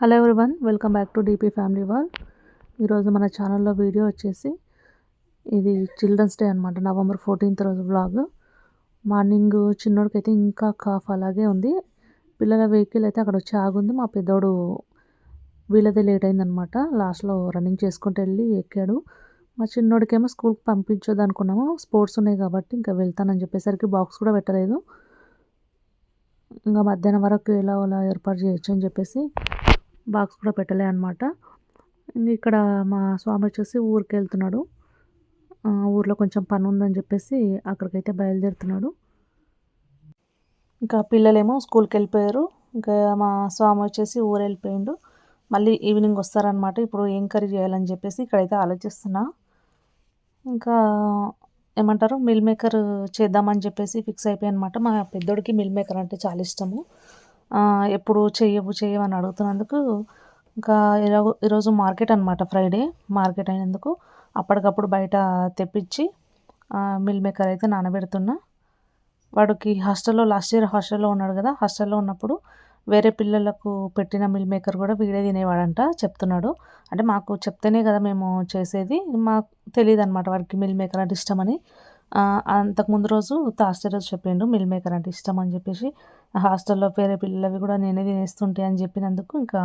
Hello everyone welcome back to DP family wall ఈరోజు మన ఛానల్లో వీడియో వచ్చేసి ఇది చిల్డ్రన్స్ డే అనమాట నవంబర్ ఫోర్టీన్త్ రోజు బ్లాగ్ మార్నింగ్ చిన్నోడికైతే ఇంకా కాఫ్ అలాగే ఉంది. పిల్లల వెహికల్ అయితే అక్కడ వచ్చి ఆగుంది. మా పెద్దోడు వీళ్ళదే లేట్ అయిందనమాట లాస్ట్లో రన్నింగ్ చేసుకుంటూ వెళ్ళి ఎక్కాడు. మా చిన్నోడికేమో స్కూల్కి పంపించొద్దు అనుకున్నాము. స్పోర్ట్స్ ఉన్నాయి కాబట్టి ఇంకా వెళ్తానని చెప్పేసరికి బాక్స్ కూడా పెట్టలేదు. ఇంకా మధ్యాహ్నం వరకు ఎలా అలా ఏర్పాటు చేయొచ్చు అని చెప్పేసి బాక్స్ కూడా పెట్టలే అనమాట ఇక్కడ మా స్వామి వచ్చేసి ఊరికి వెళ్తున్నాడు ఊర్లో కొంచెం పని ఉందని చెప్పేసి అక్కడికైతే బయలుదేరుతున్నాడు. ఇంకా పిల్లలేమో స్కూల్కి వెళ్ళిపోయారు ఇంకా మా స్వామి వచ్చేసి ఊరు వెళ్ళిపోయిండు మళ్ళీ ఈవినింగ్ వస్తారనమాట ఇప్పుడు ఏం కర్రీ చేయాలని చెప్పేసి ఇక్కడైతే ఆలోచిస్తున్నా. ఇంకా ఏమంటారు మిల్ మేకర్ చేద్దామని చెప్పేసి ఫిక్స్ అయిపోయి అనమాట మా పెద్దోడికి మిల్ మేకర్ అంటే చాలా ఇష్టము. ఎప్పుడు చెయ్యవు చెయ్యవు అని అడుగుతున్నందుకు ఇంకా ఈరోజు ఈరోజు మార్కెట్ అనమాట ఫ్రైడే. మార్కెట్ అయినందుకు అప్పటికప్పుడు బయట తెప్పించి మిల్ మేకర్ అయితే నానబెడుతున్నా. వాడికి హాస్టల్లో లాస్ట్ ఇయర్ హాస్టల్లో ఉన్నాడు కదా హాస్టల్లో ఉన్నప్పుడు వేరే పిల్లలకు పెట్టిన మిల్ మేకర్ కూడా వీడే తినేవాడంట చెప్తున్నాడు. అంటే మాకు చెప్తేనే కదా మేము చేసేది మాకు తెలియదు అనమాట వాడికి మిల్ మేకర్ అంటే ఇష్టమని. అంతకుముందు రోజు థర్స్డే రోజు చెప్పిండు మిల్ మేకర్ అంటే ఇష్టం అని చెప్పేసి హాస్టల్లో పేరే పిల్లలవి కూడా నేనే తినేస్తుంటే అని చెప్పినందుకు ఇంకా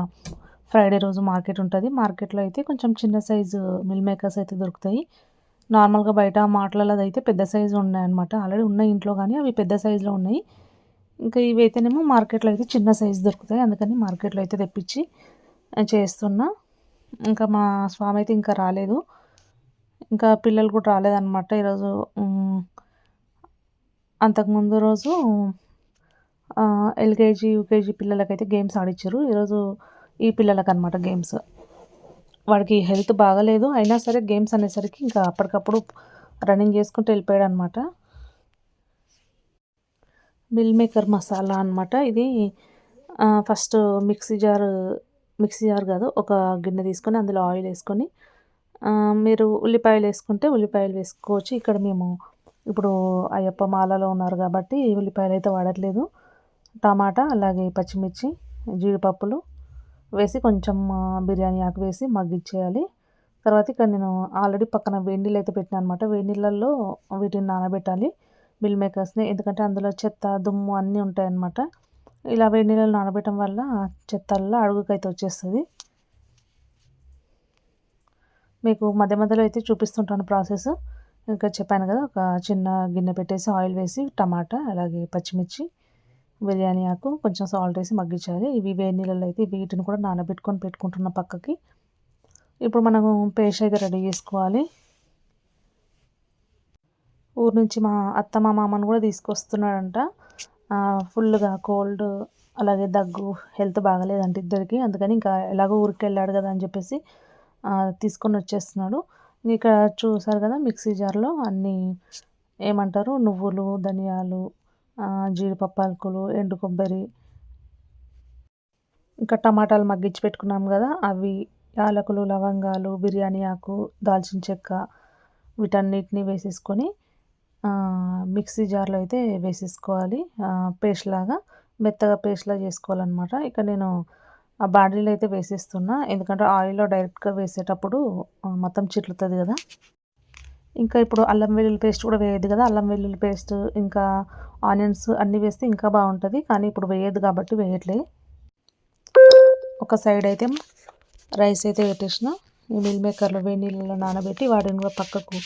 ఫ్రైడే రోజు మార్కెట్ ఉంటుంది. మార్కెట్లో అయితే కొంచెం చిన్న సైజు మిల్ మేకర్స్ అయితే దొరుకుతాయి. నార్మల్గా బయట మాటలలో అయితే పెద్ద సైజు ఉన్నాయి అనమాట ఆల్రెడీ ఉన్నాయి ఇంట్లో కానీ అవి పెద్ద సైజులో ఉన్నాయి. ఇంకా ఇవి అయితేనేమో మార్కెట్లో అయితే చిన్న సైజు దొరుకుతాయి. అందుకని మార్కెట్లో అయితే తెప్పించి చేస్తున్నా. ఇంకా మా స్వామి అయితే ఇంకా రాలేదు. ఇంకా పిల్లలు కూడా రాలేదన్నమాట ఈరోజు. అంతకుముందు రోజు ఎల్కేజీ యూకేజీ పిల్లలకైతే గేమ్స్ ఆడిచ్చారు. ఈరోజు ఈ పిల్లలకి అనమాట గేమ్స్. వాడికి హెల్త్ బాగాలేదు. అయినా సరే గేమ్స్ అనేసరికి ఇంకా అప్పటికప్పుడు రన్నింగ్ చేసుకుంటూ వెళ్ళిపోయాడు అనమాట మిల్ మేకర్ మసాలా అనమాట ఇది. First mixie jar mixie jar కాదు ఒక గిన్నె తీసుకొని అందులో ఆయిల్ వేసుకొని మీరు ఉల్లిపాయలు వేసుకుంటే ఉల్లిపాయలు వేసుకోవచ్చు. ఇక్కడ మేము ఇప్పుడు అయ్యప్ప మాలలో ఉన్నారు కాబట్టి ఉల్లిపాయలు అయితే వాడట్లేదు. టమాటా అలాగే పచ్చిమిర్చి జీడిపప్పులు వేసి కొంచెం బిర్యానీ ఆకు వేసి మగ్గిచ్చేయాలి. తర్వాత ఇక్కడ నేను ఆల్రెడీ పక్కన వేడి అయితే పెట్టినా అనమాట వేడి నీళ్ళల్లో వీటిని నానబెట్టాలి మిల్ మేకర్స్ని. ఎందుకంటే అందులో చెత్త దుమ్ము అన్నీ ఉంటాయన్నమాట ఇలా వేడి నీళ్ళలో నానబెట్టడం వల్ల చెత్తల్లో అడుగుకైతే వచ్చేస్తుంది. మీకు మధ్య మధ్యలో అయితే చూపిస్తుంటాను ప్రాసెస్. ఇంకా చెప్పాను కదా ఒక చిన్న గిన్నె పెట్టేసి ఆయిల్ వేసి టమాటా అలాగే పచ్చిమిర్చి బిర్యానీ ఆకు కొంచెం సాల్ట్ వేసి మగ్గించాలి. ఇవి వేడి నీళ్ళలో అయితే వీటిని కూడా నానబెట్టుకొని పెట్టుకుంటున్న పక్కకి. ఇప్పుడు మనం పేస్ట్ అయితే రెడీ చేసుకోవాలి. ఊరు నుంచి మా అత్త మా మామను కూడా తీసుకొస్తున్నాడంట. ఫుల్గా కోల్డ్ అలాగే దగ్గు హెల్త్ బాగలేదంట ఇద్దరికి. అందుకని ఇంకా ఎలాగో ఊరికి వెళ్ళాడు కదా అని చెప్పేసి తీసుకొని వచ్చేస్తున్నాడు. ఇక్కడ చూసారు కదా మిక్సీ జార్లో అన్నీ ఏమంటారు? నువ్వులు ధనియాలు జీడిపప్పు పలుకులు ఎండు కొబ్బరి. ఇంకా టమాటాలు మగ్గించి పెట్టుకున్నాం కదా అవి యాలకులు లవంగాలు బిర్యానీ ఆకు దాల్చిన చెక్క వీటన్నిటిని వేసేసుకొని మిక్సీ జార్లో అయితే వేసేసుకోవాలి. పేస్ట్ లాగా మెత్తగా పేస్ట్లా చేసుకోవాలన్నమాట. ఇక నేను ఆ బాడీలో అయితే వేసేస్తున్నా. ఎందుకంటే ఆయిల్లో డైరెక్ట్గా వేసేటప్పుడు మొత్తం చిట్లుతుంది కదా. ఇంకా ఇప్పుడు అల్లం వెల్లుల్లి పేస్ట్ కూడా వేయద్దు కదా అల్లం వెల్లుల్లి పేస్ట్ ఇంకా ఆనియన్స్ అన్నీ వేస్తే ఇంకా బాగుంటుంది కానీ ఇప్పుడు వేయద్దు కాబట్టి వేయట్లే. ఒక సైడ్ అయితే రైస్ అయితే పెట్టేసిన. ఈ మిల్ మేకర్లో వేడి నీళ్ళలో నానబెట్టి వాటిని కూడా పక్కకు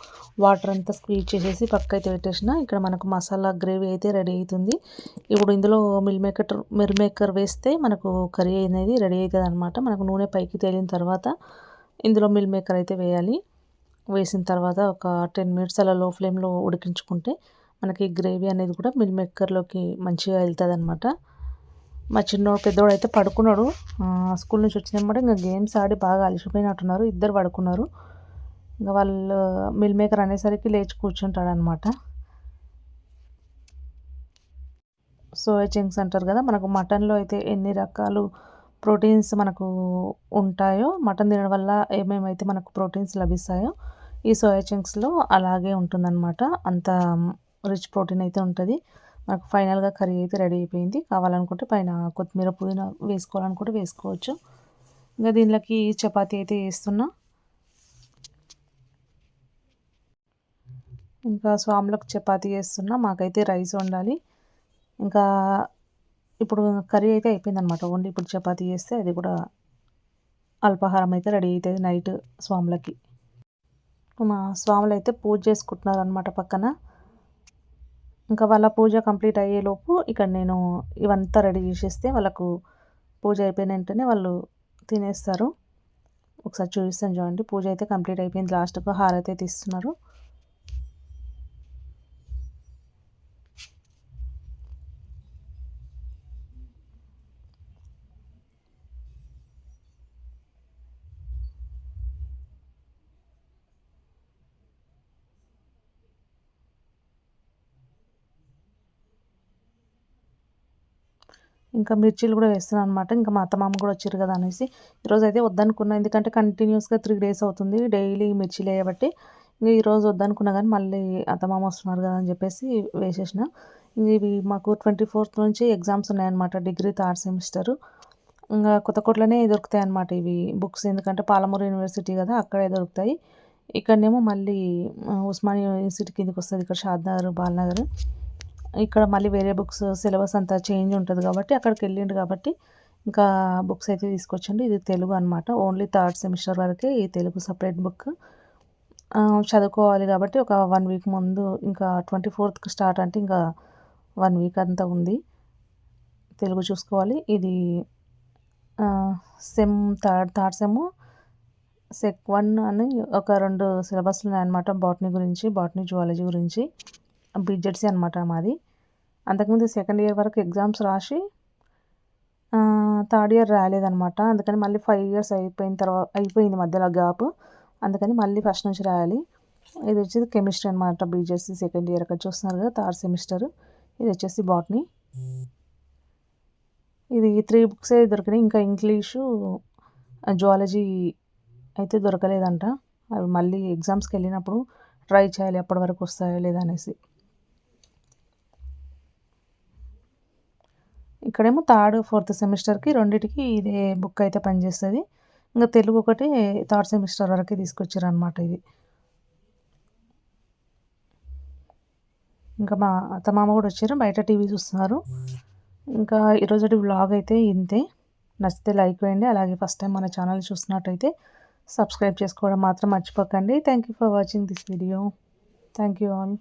వాటర్ అంతా స్క్వీజ్ చేసేసి పక్క అయితే పెట్టేసిన. ఇక్కడ మనకు మసాలా గ్రేవీ అయితే రెడీ అవుతుంది. ఇప్పుడు ఇందులో మిల్ మేకర్ మిల్ మేకర్ వేస్తే మనకు కర్రీ అనేది రెడీ అవుతుంది అనమాట మనకు నూనె పైకి తేలిన తర్వాత ఇందులో మిల్ మేకర్ అయితే వేయాలి. వేసిన తర్వాత ఒక టెన్ మినిట్స్ అలా లో ఫ్లేమ్లో ఉడికించుకుంటే మనకి గ్రేవీ అనేది కూడా మిల్ మేకర్లోకి మంచిగా వెళ్తుంది అనమాట మా చిన్నోడు పెద్దోడు అయితే పడుకున్నాడు. స్కూల్ నుంచి వచ్చినప్పుడు ఇంకా గేమ్స్ ఆడి బాగా అలసిపోయినట్టున్నారు. ఇద్దరు పడుకున్నారు. ఇంకా వాళ్ళు మిల్ మేకర్ అనేసరికి లేచి కూర్చుంటాడు అనమాట సోయా చింగ్స్ అంటారు కదా మనకు మటన్లో అయితే ఎన్ని రకాలు ప్రోటీన్స్ మనకు ఉంటాయో మటన్ తినడం వల్ల ఏమేమైతే మనకు ప్రోటీన్స్ లభిస్తాయో ఈ సోయా చంక్స్లో అలాగే ఉంటుందన్నమాట. అంత రిచ్ ప్రోటీన్ అయితే ఉంటుంది. మనకు ఫైనల్గా కర్రీ అయితే రెడీ అయిపోయింది. కావాలనుకుంటే పైన కొత్తిమీర పుదీనా వేసుకోవాలనుకుంటే వేసుకోవచ్చు. ఇంకా దీనిలోకి చపాతీ అయితే వేస్తున్నా ఇంకా స్వాములకు చపాతీ చేస్తున్నా. మాకైతే రైస్ వండాలి. ఇంకా ఇప్పుడు కర్రీ అయితే అయిపోయింది అనమాట ఓన్లీ ఇప్పుడు చపాతీ చేస్తే అది కూడా అల్పాహారం అయితే రెడీ అవుతుంది నైట్ స్వాములకి. మా స్వాములు అయితే పూజ చేసుకుంటున్నారు అనమాట పక్కన. ఇంకా వాళ్ళ పూజ కంప్లీట్ అయ్యేలోపు ఇక్కడ నేను ఇవంతా రెడీ చేసేస్తే వాళ్ళకు పూజ అయిపోయిన వెంటనే వాళ్ళు తినేస్తారు. ఒకసారి చూపిస్తాను చూడండి. పూజ అయితే కంప్లీట్ అయిపోయింది. లాస్ట్కు హారతి అయితే ఇంకా మిర్చీలు కూడా వేస్తున్నాను అనమాట ఇంకా మా అత్తమామ కూడా వచ్చారు కదా అనేసి. ఈరోజు అయితే వద్దనుకున్నా. ఎందుకంటే కంటిన్యూస్గా త్రీ డేస్ అవుతుంది. డైలీ మిర్చీలు వేయబట్టి ఇంకా ఈరోజు వద్దనుకున్నా కానీ మళ్ళీ అత్తమామ వస్తున్నారు కదా అని చెప్పేసి వేసేసిన. ఇవి మాకు ట్వంటీ ఫోర్త్ నుంచి ఎగ్జామ్స్ ఉన్నాయన్నమాట. Degree third semester. ఇంకా కొత్త కోట్లనే దొరుకుతాయి అన్నమాట ఇవి బుక్స్. ఎందుకంటే పాలమూరు యూనివర్సిటీ కదా అక్కడే దొరుకుతాయి. ఇక్కడనేమో మళ్ళీ ఉస్మానియా యూనివర్సిటీ కిందకి వస్తుంది. ఇక్కడ షాద్నగర్ బాలనగర్. ఇక్కడ మళ్ళీ వేరే బుక్స్ సిలబస్ అంతా చేంజ్ ఉంటుంది కాబట్టి అక్కడికి వెళ్ళిండు కాబట్టి ఇంకా బుక్స్ అయితే తీసుకొచ్చండి ఇది తెలుగు అనమాట ఓన్లీ థర్డ్ సెమిస్టర్ వరకే ఈ తెలుగు సపరేట్ బుక్ చదువుకోవాలి కాబట్టి ఒక వన్ వీక్ ముందు ఇంకా ట్వంటీ ఫోర్త్కి స్టార్ట్ అంటే ఇంకా వన్ వీక్ అంతా ఉంది. తెలుగు చూసుకోవాలి. ఇది sem third third sem sec one అని ఒక రెండు సిలబస్లు ఉన్నాయన్నమాట. బాటనీ గురించి బాటనీ జువాలజీ గురించి. బీజెడ్సీ అనమాట మాది. అంతకుముందు సెకండ్ ఇయర్ వరకు ఎగ్జామ్స్ రాసి థర్డ్ ఇయర్ రాయలేదనమాట అందుకని మళ్ళీ ఫైవ్ ఇయర్స్ అయిపోయిన తర్వాత అయిపోయింది మధ్యలో గ్యాప్ అందుకని మళ్ళీ ఫస్ట్ నుంచి రాయాలి. ఇది వచ్చేసి కెమిస్ట్రీ అనమాట బీజెస్సీ సెకండ్ ఇయర్ అక్కడ చూస్తున్నారు కదా థర్డ్ సెమిస్టర్ ఇది వచ్చేసి బాటనీ ఇది త్రీ బుక్సే దొరికినాయి. ఇంకా ఇంగ్లీషు జువాలజీ అయితే దొరకలేదంట. అవి మళ్ళీ ఎగ్జామ్స్కి వెళ్ళినప్పుడు ట్రై చేయాలి అప్పటి వరకు వస్తాయో లేదనేసి ఇక్కడేమో థర్డ్ ఫోర్త్ సెమిస్టర్కి రెండింటికి ఇదే బుక్ అయితే పనిచేస్తుంది. ఇంకా తెలుగు ఒకటి థర్డ్ సెమిస్టర్ వరకే తీసుకొచ్చారు అనమాట ఇది. ఇంకా మా అత్త మామ కూడా వచ్చారు బయట టీవీ చూస్తున్నారు. ఇంకా ఈరోజు వ్లాగ్ అయితే ఇంతే. నచ్చితే లైక్ వేయండి అలాగే ఫస్ట్ టైం మన ఛానల్ చూస్తున్నట్టయితే సబ్స్క్రైబ్ చేసుకోవడం మాత్రం మర్చిపోకండి. Thank you for watching this video. Thank you all.